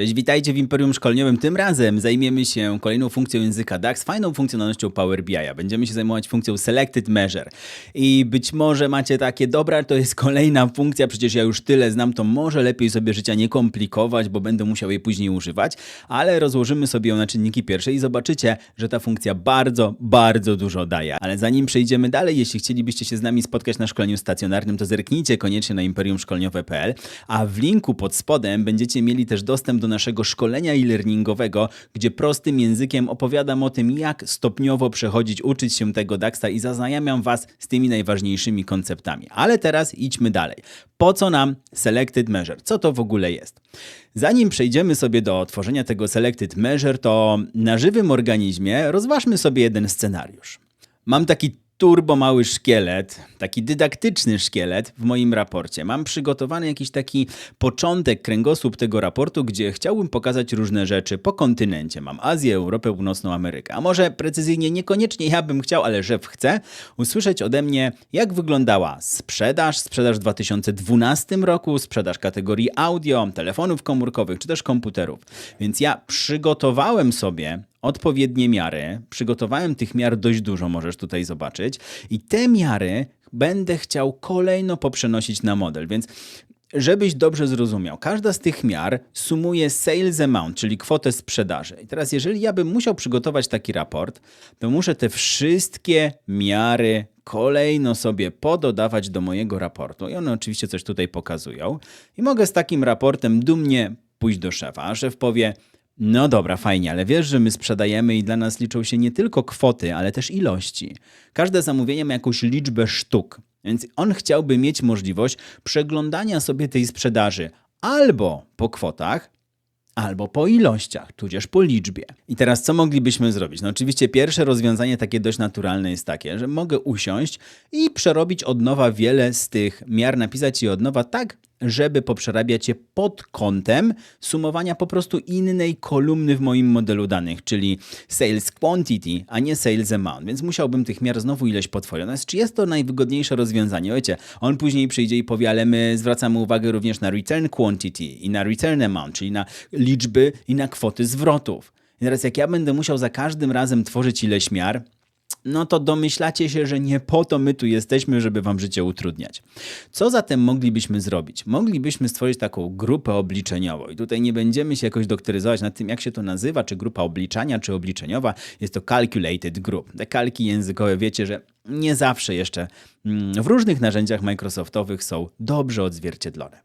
Cześć, witajcie w Imperium Szkoleniowym. Tym razem zajmiemy się kolejną funkcją języka DAX, fajną funkcjonalnością Power BI. Będziemy się zajmować funkcją Selected Measure. I być może macie takie, dobra, to jest kolejna funkcja, przecież ja już tyle znam, to może lepiej sobie życia nie komplikować, bo będę musiał jej później używać, ale rozłożymy sobie ją na czynniki pierwsze i zobaczycie, że ta funkcja bardzo, bardzo dużo daje. Ale zanim przejdziemy dalej, jeśli chcielibyście się z nami spotkać na szkoleniu stacjonarnym, to zerknijcie koniecznie na imperiumszkoleniowe.pl, a w linku pod spodem będziecie mieli też dostęp do naszego szkolenia e-learningowego, gdzie prostym językiem opowiadam o tym, jak stopniowo przechodzić, uczyć się tego DAXa i zaznajamiam Was z tymi najważniejszymi konceptami. Ale teraz idźmy dalej. Po co nam Selected Measure? Co to w ogóle jest? Zanim przejdziemy sobie do tworzenia tego Selected Measure, to na żywym organizmie rozważmy sobie jeden scenariusz. Mam taki turbo mały szkielet, taki dydaktyczny szkielet w moim raporcie. Mam przygotowany jakiś taki początek, kręgosłup tego raportu, gdzie chciałbym pokazać różne rzeczy po kontynencie. Mam Azję, Europę, Północną Amerykę. A może precyzyjnie niekoniecznie ja bym chciał, ale że chcę usłyszeć ode mnie, jak wyglądała sprzedaż, sprzedaż w 2012 roku, sprzedaż kategorii audio, telefonów komórkowych czy też komputerów. Więc ja przygotowałem sobie odpowiednie miary. Przygotowałem tych miar dość dużo, możesz tutaj zobaczyć. I te miary będę chciał kolejno poprzenosić na model, więc Żebyś dobrze zrozumiał, każda z tych miar sumuje sales amount, czyli kwotę sprzedaży. I teraz, jeżeli ja bym musiał przygotować taki raport, to muszę te wszystkie miary kolejno sobie pododawać do mojego raportu. I one oczywiście coś tutaj pokazują. I mogę z takim raportem dumnie pójść do szefa, szef powie: no dobra, fajnie, ale wiesz, że my sprzedajemy i dla nas liczą się nie tylko kwoty, ale też ilości. Każde zamówienie ma jakąś liczbę sztuk, więc on chciałby mieć możliwość przeglądania sobie tej sprzedaży albo po kwotach, albo po ilościach, tudzież po liczbie. I teraz co moglibyśmy zrobić? No oczywiście pierwsze rozwiązanie takie dość naturalne jest takie, że mogę usiąść i przerobić od nowa wiele z tych miar, napisać je od nowa tak, żeby poprzerabiać je pod kątem sumowania po prostu innej kolumny w moim modelu danych, czyli sales quantity, a nie sales amount. Więc musiałbym tych miar znowu ileś potworzyć. Czy jest to najwygodniejsze rozwiązanie? Wiecie, on później przyjdzie i powie, ale my zwracamy uwagę również na return quantity i na return amount, czyli na liczby i na kwoty zwrotów. I teraz jak ja będę musiał za każdym razem tworzyć ileś miar, no to domyślacie się, że nie po to my tu jesteśmy, żeby wam życie utrudniać. Co zatem moglibyśmy zrobić? Moglibyśmy stworzyć taką grupę obliczeniową i tutaj nie będziemy się jakoś doktoryzować nad tym, jak się to nazywa, czy grupa obliczania, czy obliczeniowa. Jest to calculated group. Te kalki językowe wiecie, że nie zawsze jeszcze mm, w różnych narzędziach Microsoftowych są dobrze odzwierciedlone.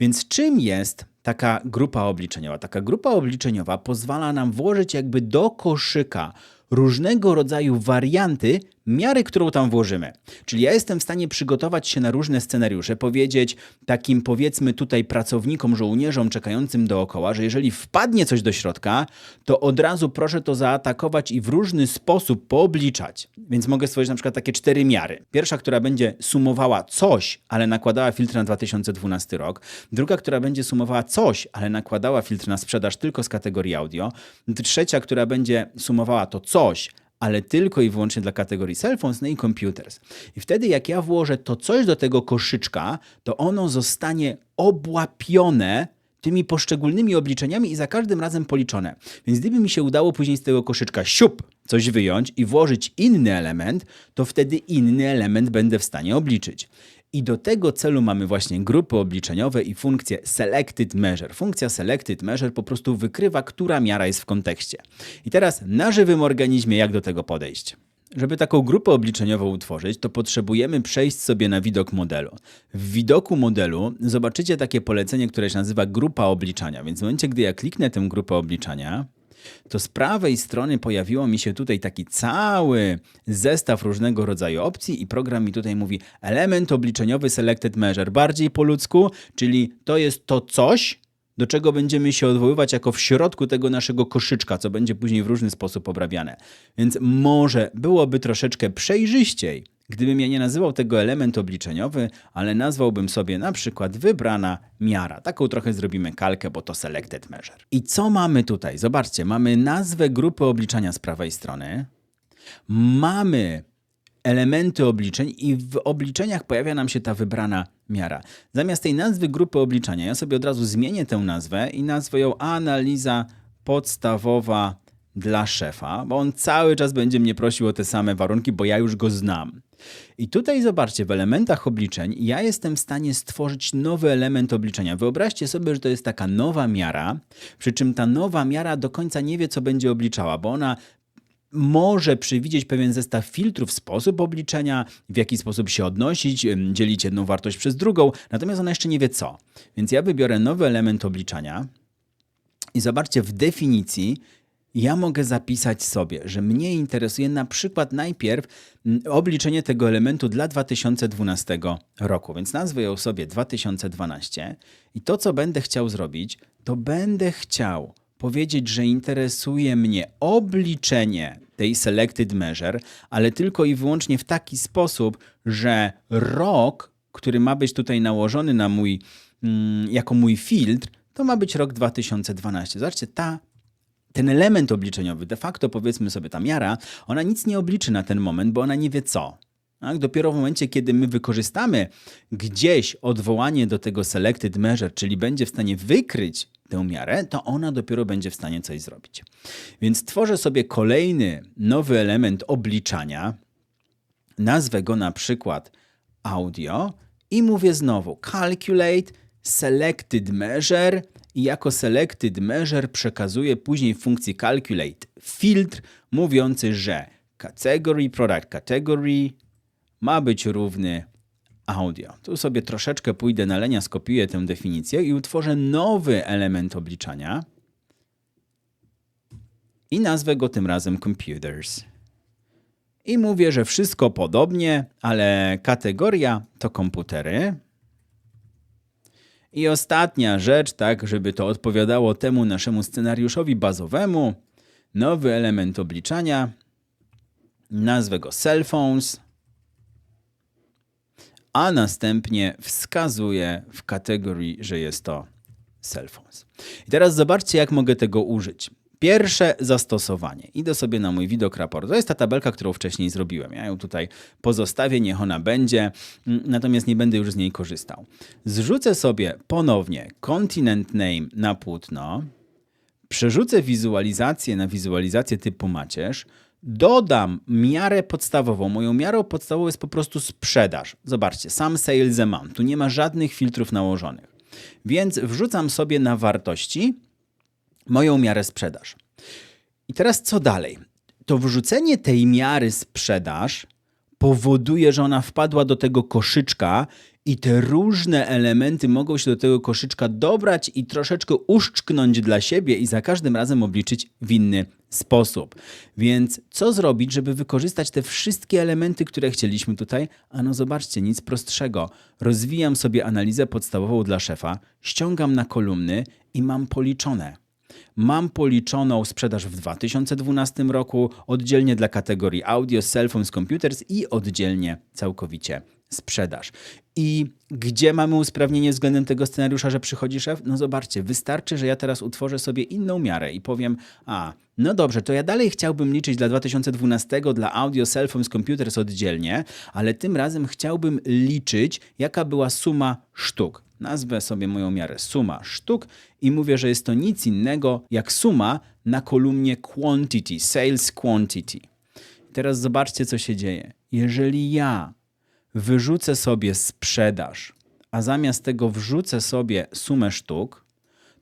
Więc czym jest taka grupa obliczeniowa? Taka grupa obliczeniowa pozwala nam włożyć jakby do koszyka różnego rodzaju warianty miary, którą tam włożymy. Czyli ja jestem w stanie przygotować się na różne scenariusze, powiedzieć takim powiedzmy tutaj pracownikom, żołnierzom czekającym dookoła, że jeżeli wpadnie coś do środka, to od razu proszę to zaatakować i w różny sposób poobliczać. Więc mogę stworzyć na przykład takie cztery miary. Pierwsza, która będzie sumowała coś, ale nakładała filtr na 2012 rok. Druga, która będzie sumowała coś, ale nakładała filtr na sprzedaż tylko z kategorii audio. Trzecia, która będzie sumowała to coś, ale tylko i wyłącznie dla kategorii cell phones no i computers. I wtedy jak ja włożę to coś do tego koszyczka, to ono zostanie obłapione tymi poszczególnymi obliczeniami i za każdym razem policzone. Więc gdyby mi się udało później z tego koszyczka siup coś wyjąć i włożyć inny element, to wtedy inny element będę w stanie obliczyć. I do tego celu mamy właśnie grupy obliczeniowe i funkcję Selected Measure. Funkcja Selected Measure po prostu wykrywa, która miara jest w kontekście. I teraz na żywym organizmie jak do tego podejść? Żeby taką grupę obliczeniową utworzyć, to potrzebujemy przejść sobie na widok modelu. W widoku modelu zobaczycie takie polecenie, które się nazywa grupa obliczania. Więc w momencie, gdy ja kliknę tę grupę obliczania, to z prawej strony pojawiło mi się tutaj taki cały zestaw różnego rodzaju opcji i program mi tutaj mówi element obliczeniowy selected measure, bardziej po ludzku, czyli to jest to coś, do czego będziemy się odwoływać jako w środku tego naszego koszyczka, co będzie później w różny sposób obrabiane. Więc może byłoby troszeczkę przejrzyściej, gdybym ja nie nazywał tego element obliczeniowy, ale nazwałbym sobie na przykład wybrana miara. Taką trochę zrobimy kalkę, bo to selected measure. I co mamy tutaj? Zobaczcie, mamy nazwę grupy obliczania z prawej strony. Mamy elementy obliczeń i w obliczeniach pojawia nam się ta wybrana miara. Zamiast tej nazwy grupy obliczania, ja sobie od razu zmienię tę nazwę i nazwę ją analiza podstawowa dla szefa, bo on cały czas będzie mnie prosił o te same warunki, bo ja już go znam. I tutaj zobaczcie, w elementach obliczeń ja jestem w stanie stworzyć nowy element obliczenia. Wyobraźcie sobie, że to jest taka nowa miara, przy czym ta nowa miara do końca nie wie, co będzie obliczała, bo ona może przewidzieć pewien zestaw filtrów, sposób obliczenia, w jaki sposób się odnosić, dzielić jedną wartość przez drugą, natomiast ona jeszcze nie wie co. Więc ja wybiorę nowy element obliczania i zobaczcie, w definicji ja mogę zapisać sobie, że mnie interesuje na przykład najpierw obliczenie tego elementu dla 2012 roku, więc nazwę ją sobie 2012 i to, co będę chciał zrobić, to będę chciał powiedzieć, że interesuje mnie obliczenie tej selected measure, ale tylko i wyłącznie w taki sposób, że rok, który ma być tutaj nałożony na mój, mm, jako mój filtr, to ma być rok 2012. Zobaczcie, ta ten element obliczeniowy, de facto powiedzmy sobie ta miara, ona nic nie obliczy na ten moment, bo ona nie wie co. Tak? Dopiero w momencie, kiedy my wykorzystamy gdzieś odwołanie do tego selected measure, czyli będzie w stanie wykryć tę miarę, to ona dopiero będzie w stanie coś zrobić. Więc tworzę sobie kolejny nowy element obliczania, nazwę go na przykład audio i mówię znowu calculate selected measure i jako selected measure przekazuję później funkcji calculate filtr mówiący, że category product category ma być równy audio. Tu sobie troszeczkę pójdę na lenia, skopiuję tę definicję i utworzę nowy element obliczania i nazwę go tym razem computers. I mówię, że wszystko podobnie, ale kategoria to komputery. I ostatnia rzecz, tak, żeby to odpowiadało temu naszemu scenariuszowi bazowemu, nowy element obliczania, nazwę go cell phones, a następnie wskazuję w kategorii, że jest to cell phones. I teraz zobaczcie, jak mogę tego użyć. Pierwsze zastosowanie. Idę sobie na mój widok raport. To jest ta tabelka, którą wcześniej zrobiłem. Ja ją tutaj pozostawię, niech ona będzie, mm, natomiast nie będę już z niej korzystał. Zrzucę sobie ponownie continent name na płótno, przerzucę wizualizację na wizualizację typu macierz, dodam miarę podstawową. Moją miarą podstawową jest po prostu sprzedaż. Zobaczcie, sam sales amount. Tu nie ma żadnych filtrów nałożonych. Więc wrzucam sobie na wartości moją miarę sprzedaż. I teraz co dalej? To wrzucenie tej miary sprzedaż powoduje, że ona wpadła do tego koszyczka i te różne elementy mogą się do tego koszyczka dobrać i troszeczkę uszczknąć dla siebie i za każdym razem obliczyć w inny sposób. Więc co zrobić, żeby wykorzystać te wszystkie elementy, które chcieliśmy tutaj? Ano zobaczcie, nic prostszego. Rozwijam sobie analizę podstawową dla szefa, ściągam na kolumny i mam policzone mam policzoną sprzedaż w 2012 roku, oddzielnie dla kategorii audio, cell phones, computers i oddzielnie całkowicie sprzedaż. I gdzie mamy usprawnienie względem tego scenariusza, że przychodzi szef? No zobaczcie, wystarczy, że ja teraz utworzę sobie inną miarę i powiem, a, no dobrze, to ja dalej chciałbym liczyć dla 2012 dla audio, cell phones, computers oddzielnie, ale tym razem chciałbym liczyć, jaka była suma sztuk. Nazwę sobie moją miarę suma sztuk i mówię, że jest to nic innego jak suma na kolumnie quantity, sales quantity. Teraz zobaczcie, co się dzieje. Jeżeli ja wyrzucę sobie sprzedaż, a zamiast tego wrzucę sobie sumę sztuk,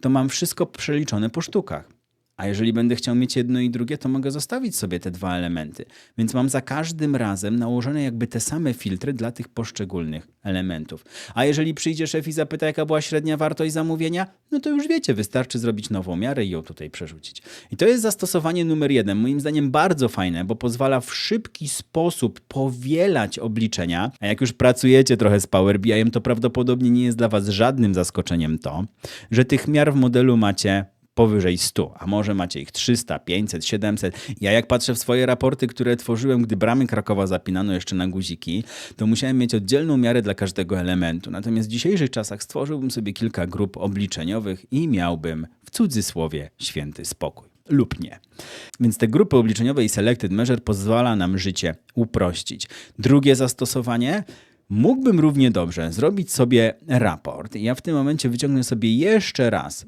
to mam wszystko przeliczone po sztukach. A jeżeli będę chciał mieć jedno i drugie, to mogę zostawić sobie te dwa elementy. Więc mam za każdym razem nałożone jakby te same filtry dla tych poszczególnych elementów. A jeżeli przyjdzie szef i zapyta, jaka była średnia wartość zamówienia, no to już wiecie, wystarczy zrobić nową miarę i ją tutaj przerzucić. I to jest zastosowanie numer jeden, moim zdaniem bardzo fajne, bo pozwala w szybki sposób powielać obliczenia. A jak już pracujecie trochę z Power BI, to prawdopodobnie nie jest dla Was żadnym zaskoczeniem to, że tych miar w modelu macie powyżej 100, a może macie ich 300, 500, 700. Ja jak patrzę w swoje raporty, które tworzyłem, gdy bramy Krakowa zapinano jeszcze na guziki, to musiałem mieć oddzielną miarę dla każdego elementu. Natomiast w dzisiejszych czasach stworzyłbym sobie kilka grup obliczeniowych i miałbym w cudzysłowie święty spokój. lub nie. Więc te grupy obliczeniowe i Selected Measure pozwala nam życie uprościć. Drugie zastosowanie. Mógłbym równie dobrze zrobić sobie raport. Ja w tym momencie wyciągnę sobie jeszcze raz.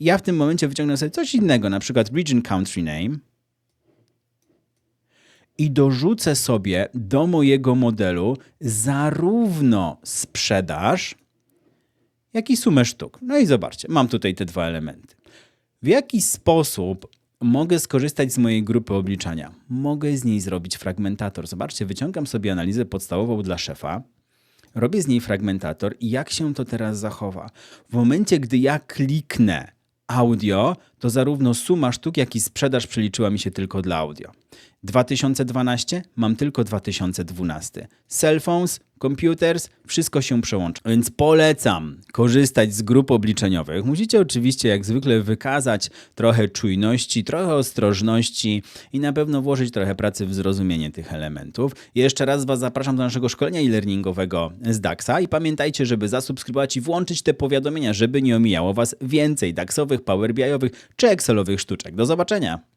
Ja w tym momencie wyciągnę sobie coś innego, na przykład region country name i dorzucę sobie do mojego modelu zarówno sprzedaż, jak i sumę sztuk. No i zobaczcie, mam tutaj te dwa elementy. W jaki sposób mogę skorzystać z mojej grupy obliczania? Mogę z niej zrobić fragmentator. Zobaczcie, wyciągam sobie analizę podstawową dla szefa, robię z niej fragmentator i jak się to teraz zachowa? W momencie, gdy ja kliknę audio, to zarówno suma sztuk, jak i sprzedaż przeliczyła mi się tylko dla audio. 2012 mam tylko 2012. Cellphones, computers, wszystko się przełącza. Więc polecam korzystać z grup obliczeniowych. Musicie oczywiście jak zwykle wykazać trochę czujności, trochę ostrożności i na pewno włożyć trochę pracy w zrozumienie tych elementów. Jeszcze raz Was zapraszam do naszego szkolenia e-learningowego z DAXa i pamiętajcie, żeby zasubskrybować i włączyć te powiadomienia, żeby nie omijało Was więcej DAXowych, Power BIowych czy Excelowych sztuczek. Do zobaczenia!